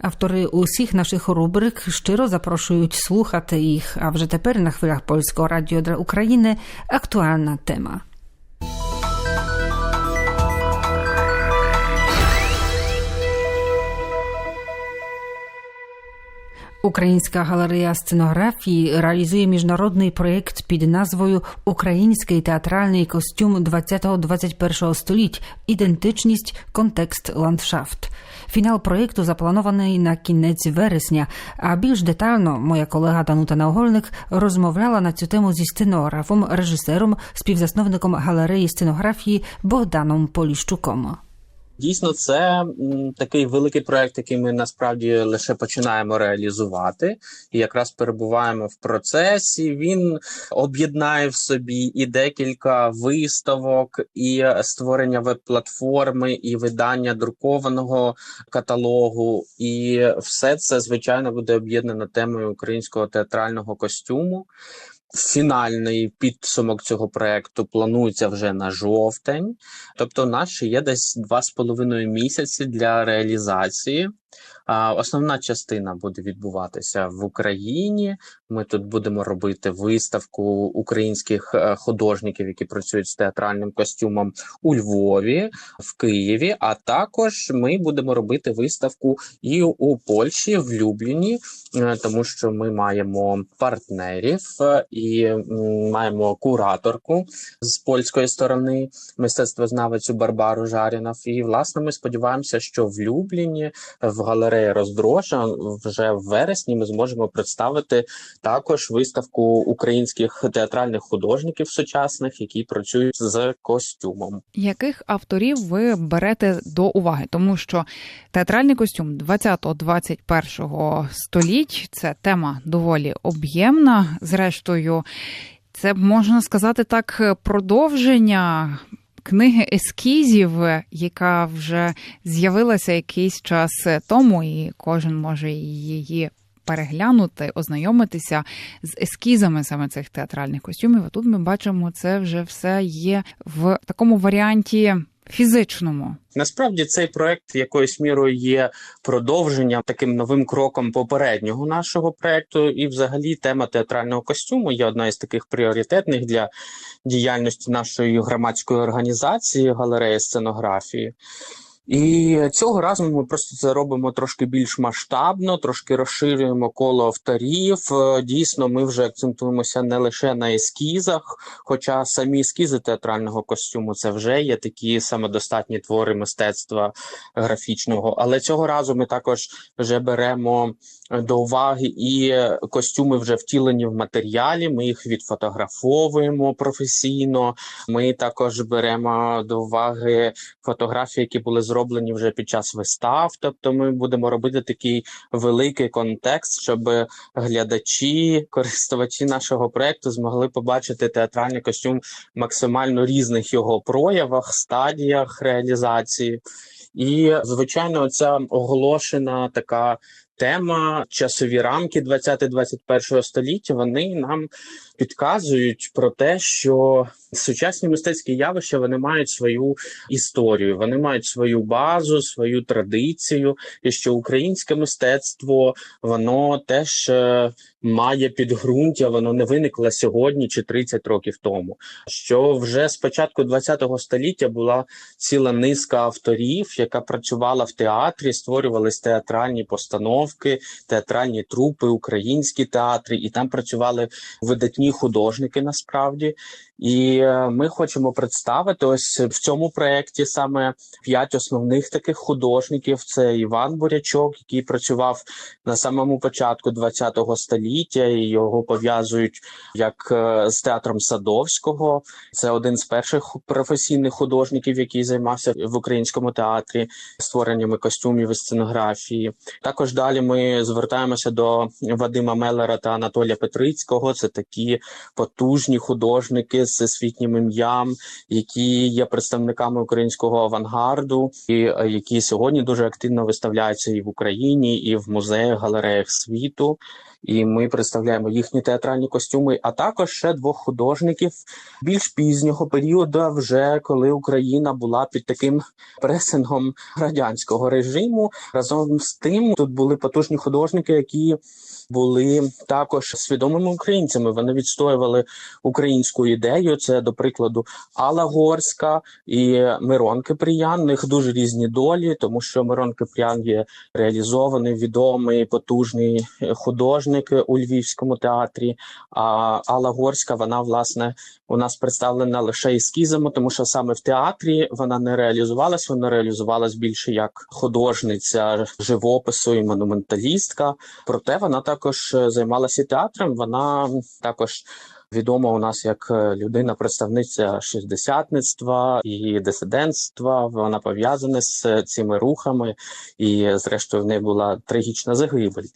Автори усіх наших рубрик щиро запрошують слухати їх. А вже тепер на хвилях Польського радіо для України актуальна тема. Українська галерея сценографії реалізує міжнародний проєкт під назвою Український театральний костюм 20-21 століть. Ідентичність, контекст, ландшафт. Фінал проєкту запланований на кінець вересня. А більш детально моя колега Данута Наугольник розмовляла на цю тему зі сценографом, режисером, співзасновником галереї сценографії Богданом Поліщуком. Дійсно, це такий великий проект, який ми насправді лише починаємо реалізувати, і якраз перебуваємо в процесі. Він об'єднає в собі і декілька виставок, і створення веб-платформи, і видання друкованого каталогу. І все це звичайно буде об'єднано темою українського театрального костюму. Фінальний підсумок цього проекту планується вже на жовтень, тобто, у нас ще є десь два з половиною місяці для реалізації. Основна частина буде відбуватися в Україні. Ми тут будемо робити виставку українських е, художників, які працюють з театральним костюмом у Львові, в Києві. А також ми будемо робити виставку і у Польщі, в Любліні, е, тому що ми маємо партнерів е, і маємо кураторку з польської сторони, мистецтвознавицю Барбару Жарінов. І власне ми сподіваємося, що в Любліні в галереї Роздроша вже в вересні ми зможемо представити також виставку українських театральних художників сучасних, які працюють з костюмом. Яких авторів ви берете до уваги? Тому що театральний костюм 20-21 століть це тема доволі об'ємна. Зрештою, це можна сказати так, продовження. Книги ескізів, яка вже з'явилася якийсь час тому, і кожен може її переглянути, ознайомитися з ескізами саме цих театральних костюмів. А тут ми бачимо, це вже все є в такому варіанті фізичному. Насправді цей проект якоюсь мірою є продовженням таким новим кроком попереднього нашого проекту, і, взагалі, тема театрального костюму є одна із таких пріоритетних для діяльності нашої громадської організації галереї сценографії. І цього разу ми просто це робимо трошки більш масштабно, трошки розширюємо коло авторів. Е, Дійсно, ми вже акцентуємося не лише на ескізах, хоча самі ескізи театрального костюму це вже є такі самодостатні твори мистецтва графічного. Але цього разу ми також вже беремо до уваги і костюми вже втілені в матеріалі. Ми їх відфотографовуємо професійно. Ми також беремо до уваги фотографії, які були зроблені вже під час вистав. Тобто, ми будемо робити такий великий контекст, щоб глядачі, користувачі нашого проекту змогли побачити театральний костюм максимально різних його проявах, стадіях реалізації. І звичайно, ця оголошена така тема, часові рамки 20-21 століття. Вони нам підказують про те, що сучасні мистецькі явища вони мають свою історію, вони мають свою базу, свою традицію, і що українське мистецтво воно теж е, має підґрунтя, воно не виникло сьогодні чи 30 років тому. Що вже з початку 20-го століття була ціла низка авторів, яка працювала в театрі, створювались театральні постановки, театральні трупи, українські театри, і там працювали видатні художники насправді. І е, ми хочемо представити ось в цьому проєкті саме п'ять основних таких художників: це Іван Бурячок, який працював на самому початку ХХ століття, і його пов'язують як е, з театром Садовського. Це один з перших професійних художників, який займався в українському театрі створеннями костюмів і сценографії. Також далі ми звертаємося до Вадима Мелера та Анатолія Петрицького. Це такі потужні художники всесвітнім ім'ям, які є представниками українського авангарду, і е, які сьогодні дуже активно виставляються і в Україні, і в музеях, галереях світу. І ми представляємо їхні театральні костюми, а також ще двох художників більш пізнього періоду, вже коли Україна була під таким пресингом радянського режиму. Разом з тим тут були потужні художники, які були також свідомими українцями. Вони відстоювали українську ідею. Це, до прикладу, Алла Горська і Мирон Кипріян. У них дуже різні долі, тому що Мирон Кипріян є реалізований, відомий, потужний художник у Львівському театрі. А Алла Горська, вона власне у нас представлена лише ескізами, тому що саме в театрі вона не реалізувалась, вона реалізувалась більше як художниця живопису і монументалістка. Проте вона також е, займалася театром. Вона також. Відома у нас як е, людина, представниця шістдесятництва і дисидентства. Вона пов'язана з цими рухами, і, зрештою, в неї була трагічна загибель.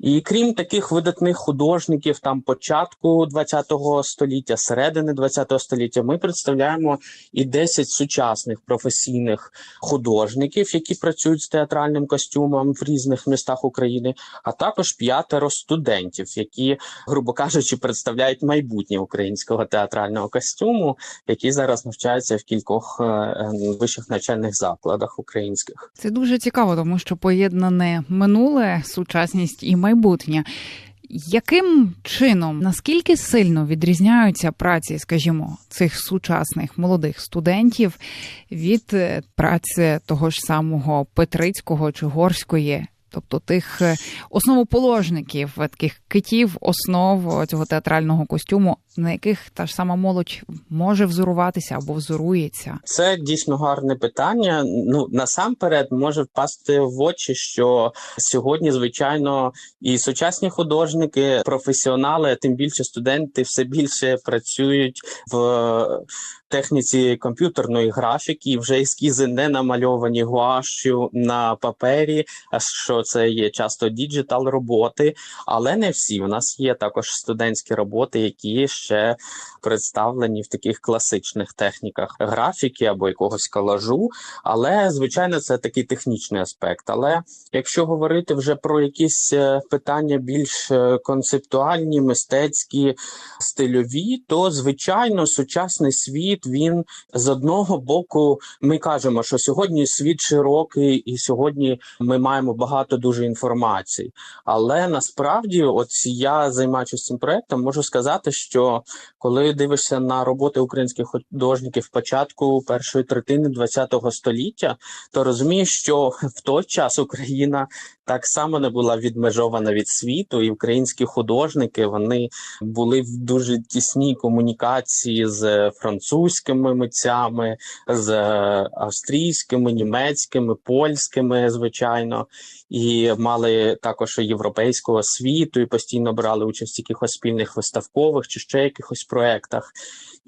І крім таких видатних художників, там початку ХХ століття, середини ХХ століття, ми представляємо і 10 сучасних професійних художників, які працюють з театральним костюмом в різних містах України, а також п'ятеро студентів, які, грубо кажучи, представляють майбутнє українського театрального костюму, які зараз навчаються в кількох е, вищих навчальних закладах українських. Це дуже цікаво, тому що поєднане минуле, сучасність і майбутнє. Яким чином наскільки сильно відрізняються праці, скажімо, цих сучасних молодих студентів від е, праці того ж самого Петрицького чи Горської, тобто тих е, основоположників, е, таких китів, основ цього театрального костюму, на яких та ж сама молодь може взоруватися або взорується? Це дійсно гарне питання. Ну насамперед може впасти в очі, що сьогодні, звичайно, і сучасні художники, професіонали, тим більше студенти, все більше працюють в техніці комп'ютерної графіки. Вже ескізи не намальовані гуашю на папері, що це є часто діджитал роботи, але не всі. У нас є також студентські роботи, які ще представлені в таких класичних техніках графіки або якогось колажу. Але звичайно, це такий технічний аспект. Але якщо говорити вже про якісь е, питання більш е, концептуальні, мистецькі, стильові, то звичайно сучасний світ він з одного боку, ми кажемо, що сьогодні світ широкий, і сьогодні ми маємо багато дуже інформації. Але насправді, от я займаючись цим проектом, можу сказати, що коли дивишся на роботи українських художників початку першої третини ХХ століття, то розумієш, що в той час Україна так само не була відмежована від світу, і українські художники вони були в дуже тісній комунікації з французькими митцями, з австрійськими, німецькими, польськими, звичайно, і мали також європейську освіту, і постійно брали участь в якихось спільних виставкових чи ще якихось проектах.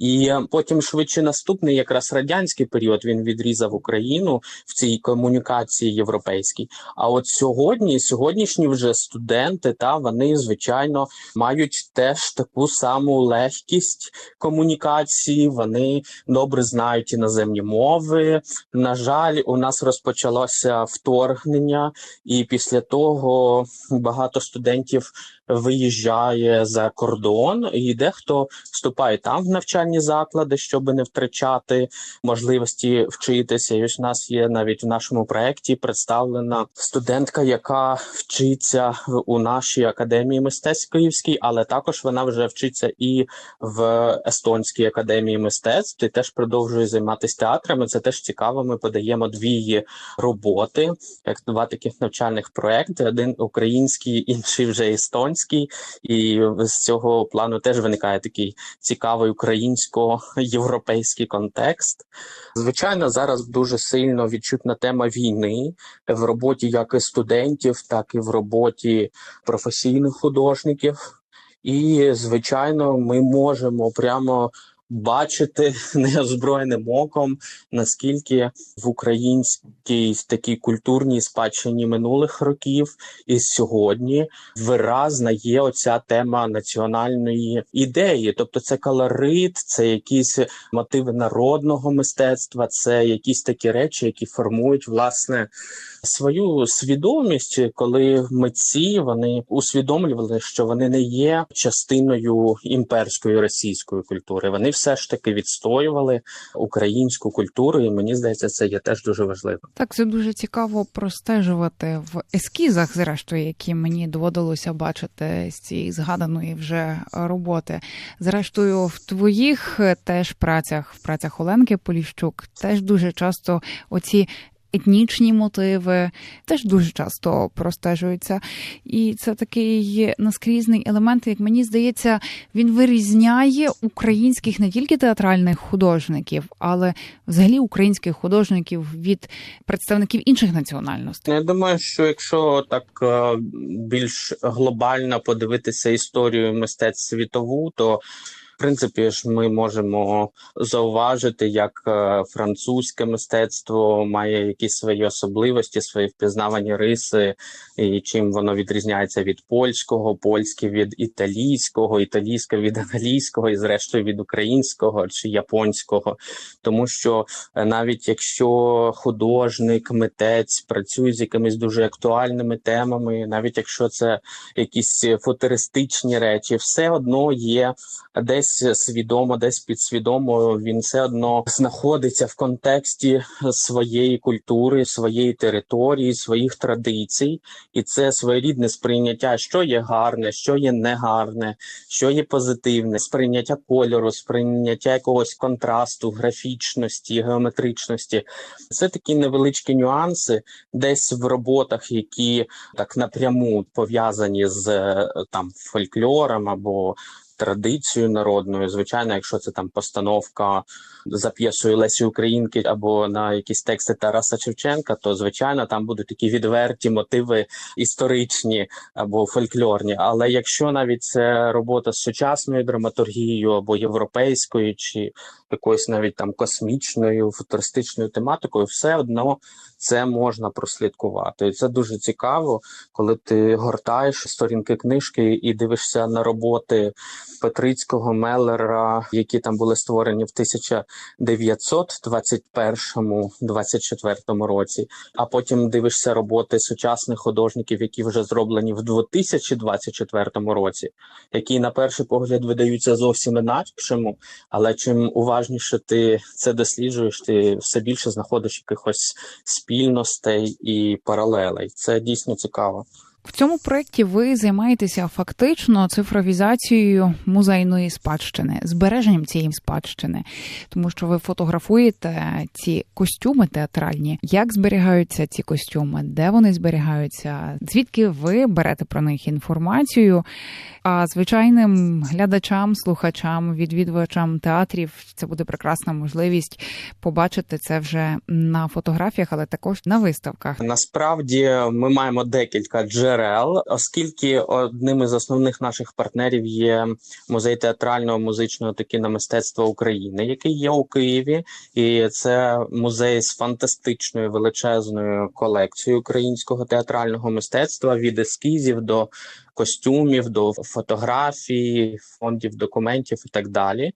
І потім швидше наступний, якраз радянський період, він відрізав Україну в цій комунікації європейській. А от сьогодні, сьогоднішні вже студенти, та вони звичайно мають теж таку саму легкість комунікації. Вони добре знають іноземні мови. На жаль, у нас розпочалося вторгнення, і після того багато студентів виїжджає за кордон, і дехто вступає там в навчальні заклади, щоб не втрачати можливості вчитися. І ось у нас є навіть в нашому проєкті представлена студентка, яка вчиться у нашій академії мистецтв Київській, але також вона вже вчиться і в естонській академії мистецтв. І теж продовжує займатися театрами. Це теж цікаво. Ми подаємо дві роботи, як два таких навчальних проекти: один український, інший вже естонський. І з цього плану теж виникає такий цікавий українсько-європейський контекст. Звичайно, зараз дуже сильно відчутна тема війни в роботі як і студентів, так і в роботі професійних художників. І, звичайно, ми можемо прямо бачити неозброєним оком, наскільки в українській такій культурній спадщині минулих років і сьогодні виразна є оця тема національної ідеї, тобто це колорит, це якісь мотиви народного мистецтва, це якісь такі речі, які формують власне свою свідомість, коли митці вони усвідомлювали, що вони не є частиною імперської російської культури. Вони все ж таки відстоювали українську культуру, і мені здається, це є теж дуже важливо. Так, це дуже цікаво простежувати в ескізах, зрештою, які мені доводилося бачити з цієї згаданої вже роботи. Зрештою, в твоїх теж працях, в працях Оленки Поліщук, теж дуже часто оці. Етнічні мотиви теж дуже часто простежуються, і це такий наскрізний елемент, як мені здається, він вирізняє українських не тільки театральних художників, але взагалі українських художників від представників інших національностей. Ну, Я думаю, що якщо так е, більш глобально подивитися історію мистецтв світову, то принципі ж ми можемо зауважити, як е, французьке мистецтво має якісь свої особливості, свої впізнавані риси, і чим воно відрізняється від польського, польське від італійського, італійське від англійського, і зрештою від українського чи японського, тому що е, навіть якщо художник, митець працює з якимись дуже актуальними темами, навіть якщо це якісь футуристичні речі, все одно є десь свідомо, десь підсвідомо. Він все одно знаходиться в контексті своєї культури, своєї території, своїх традицій, і це своєрідне сприйняття, що є гарне, що є негарне, що є позитивне, сприйняття кольору, сприйняття якогось контрасту, графічності, геометричності. Це такі невеличкі нюанси, десь в роботах, які так напряму пов'язані з е, там фольклором або традицією народною. Звичайно, якщо це там постановка за п'єсою Лесі Українки або на якісь тексти Тараса Шевченка, то звичайно там будуть такі відверті мотиви історичні або фольклорні. Але якщо навіть це робота з сучасною драматургією або європейською, чи якоюсь навіть там космічною футуристичною тематикою, все одно це можна прослідкувати. І це дуже цікаво, коли ти гортаєш сторінки книжки і дивишся на роботи Петрицького Меллера, які там були створені в 1921-24 році. А потім дивишся роботи сучасних художників, які вже зроблені в 2024 році, які на перший погляд видаються зовсім інакшому, але чим уважніше ти це досліджуєш, ти все більше знаходиш якихось спільностей і паралелей. Це дійсно цікаво. В цьому проєкті ви займаєтеся фактично цифровізацією музейної спадщини, збереженням цієї спадщини, тому що ви фотографуєте ці костюми театральні. Як зберігаються ці костюми, де вони зберігаються? Звідки ви берете про них інформацію? А звичайним глядачам, слухачам, відвідувачам театрів це буде прекрасна можливість побачити це вже на фотографіях, але також на виставках. Насправді ми маємо декілька джерел, оскільки одним із основних наших партнерів є музей театрального музичного та кіномистецтва України, який є у Києві, і це музей з фантастичною величезною колекцією українського театрального мистецтва від ескізів до костюмів, до фотографій, фондів документів і так далі.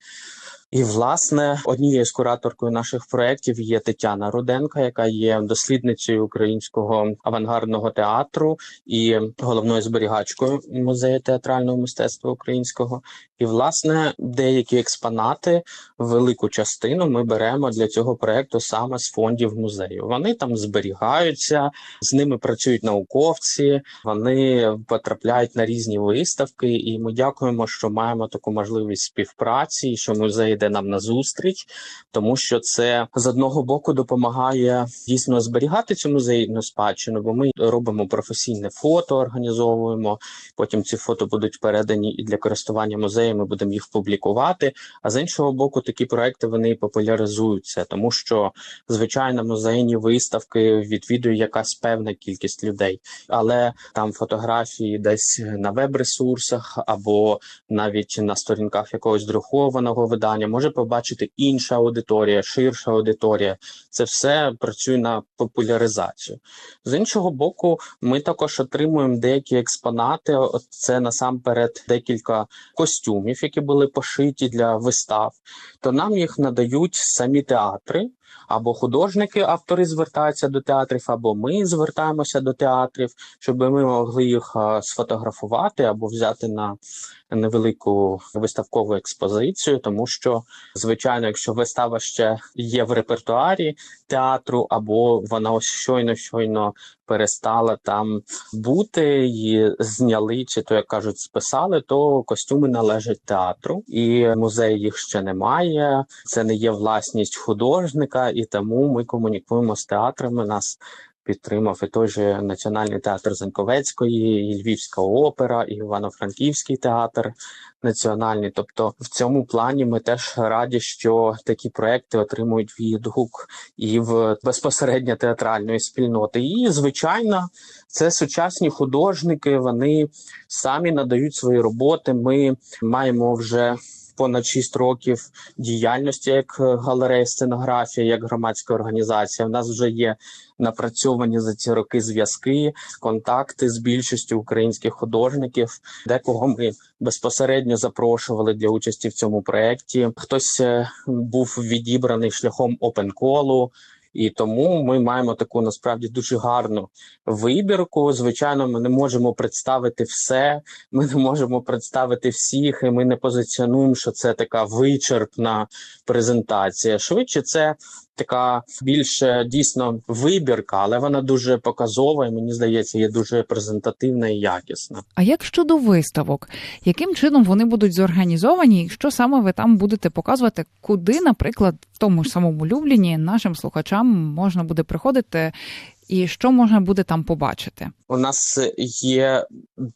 І власне однією з кураторкою наших проєктів є Тетяна Руденка, яка є дослідницею українського авангардного театру і головною зберігачкою музею театрального мистецтва українського. І власне деякі експонати, велику частину ми беремо для цього проєкту саме з фондів музею. Вони там зберігаються, з ними працюють науковці, вони потрапляють на різні виставки. І ми дякуємо, що маємо таку можливість співпраці, що музей йде нам на зустріч, тому що це з одного боку допомагає дійсно зберігати цю музейну спадщину, бо ми робимо професійне фото, організовуємо. Потім ці фото будуть передані і для користування музею. Ми будемо їх публікувати. А з іншого боку, такі проекти вони популяризуються, тому що звичайно музейні виставки відвідує якась певна кількість людей, але там фотографії десь на веб-ресурсах або навіть на сторінках якогось друкованого видання може побачити інша аудиторія, ширша аудиторія. Це все працює на популяризацію. З іншого боку, ми також отримуємо деякі експонати. Це насамперед декілька костюмів, які були пошиті для вистав. То нам їх надають самі театри. Або художники, автори звертаються до театрів, або ми звертаємося до театрів, щоб ми могли їх сфотографувати або взяти на невелику виставкову експозицію, тому що, звичайно, якщо вистава ще є в репертуарі театру, або вона ось щойно щойно перестала там бути, її зняли, чи то як кажуть, списали, то костюми належать театру, і музей їх ще немає. Це не є власність художника, і тому ми комунікуємо з театрами. Нас підтримав і той же Національний театр Заньковецької, і Львівська опера, і Івано-Франківський театр національний. Тобто, в цьому плані ми теж раді, що такі проекти отримують відгук і в безпосередньо театральної спільноти. І звичайно, це сучасні художники. Вони самі надають свої роботи. Ми маємо вже. Понад 6 років діяльності як галерея сценографія, як громадська організація. У нас вже є напрацьовані за ці роки зв'язки, контакти з більшістю українських художників, декого ми безпосередньо запрошували для участі в цьому проєкті. Хтось е, був відібраний шляхом опенколу. І тому ми маємо таку насправді дуже гарну вибірку. Звичайно, ми не можемо представити все. Ми не можемо представити всіх, і ми не позиціонуємо, що це така вичерпна презентація. Швидше це така більше дійсно вибірка, але вона дуже показова і мені здається, є дуже презентативна і якісна. А як щодо виставок, яким чином вони будуть зорганізовані, і що саме ви там будете показувати, куди, наприклад, в тому ж самому Любліні нашим слухачам можна буде приходити, і що можна буде там побачити? У нас є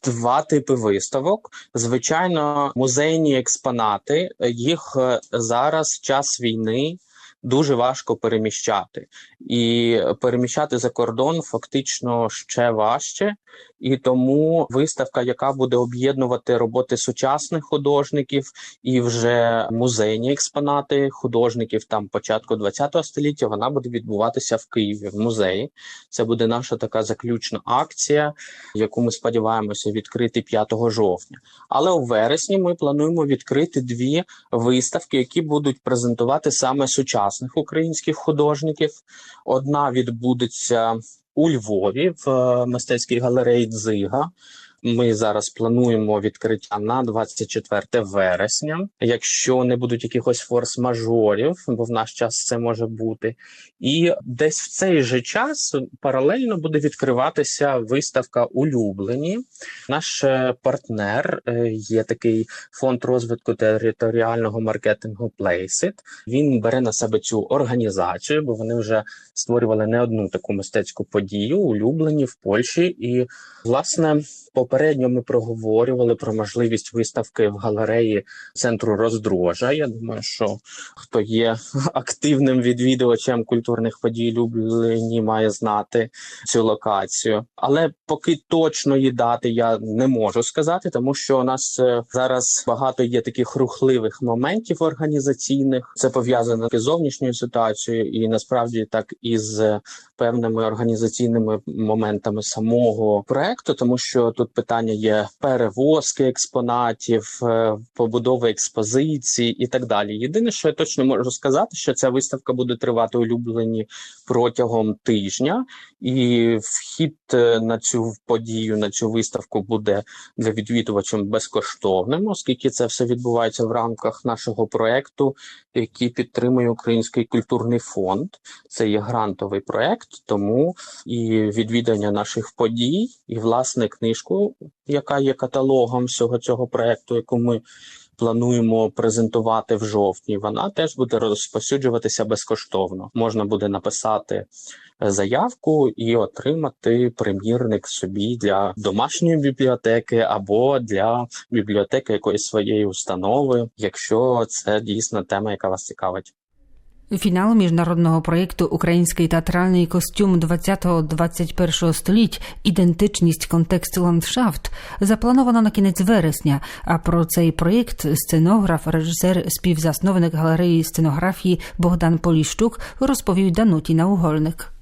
два типи виставок. Звичайно, музейні експонати. Їх е, зараз час війни дуже важко переміщати, і переміщати за кордон фактично ще важче. І тому виставка, яка буде об'єднувати роботи сучасних художників і вже музейні експонати художників там початку ХХ століття, вона буде відбуватися в Києві в музеї. Це буде наша така заключна акція, яку ми сподіваємося відкрити 5 жовтня. Але у вересні ми плануємо відкрити дві виставки, які будуть презентувати саме сучасних українських художників. Одна відбудеться у Львові в е, мистецькій галереї Дзига. Ми зараз плануємо відкриття на 24 вересня. Якщо не будуть якихось форс-мажорів, бо в наш час це може бути, і десь в цей же час паралельно буде відкриватися виставка улюблені. Наш е, партнер е, є такий фонд розвитку територіального маркетингу Placeit. Він бере на себе цю організацію, бо вони вже створювали не одну таку мистецьку подію, улюблені в Польщі. І власне попередньо ми проговорювали про можливість виставки в галереї центру роздрожа. Я думаю, що хто є активним відвідувачем культурних подій, люблені, має знати цю локацію. Але поки точної дати я не можу сказати, тому що у нас е, зараз багато є таких рухливих моментів організаційних. Це пов'язано з зовнішньою ситуацією, і насправді так із певними організаційними моментами самого проекту, тому що тут питання є перевозки експонатів, е, побудови експозиції і так далі. Єдине, що я точно можу сказати, що ця виставка буде тривати улюблені протягом тижня, і вхід е, на цю подію, на цю виставку буде для відвідувачів безкоштовним, оскільки це все відбувається в рамках нашого проекту, який підтримує Український культурний фонд. Це є грантовий проект, тому і відвідання наших подій, і власне книжку, яка є каталогом всього цього проекту, яку ми плануємо презентувати в жовтні. Вона теж буде розповсюджуватися безкоштовно. Можна буде написати е, заявку і отримати примірник собі для домашньої бібліотеки або для бібліотеки якоїсь своєї установи, якщо це дійсно тема, яка вас цікавить. Фінал міжнародного проєкту Український театральний костюм 20-21 століть Ідентичність контексту ландшафт заплановано на кінець вересня. А про цей проєкт сценограф, режисер, співзасновник галереї сценографії Богдан Поліщук розповів Дануті Наугольник.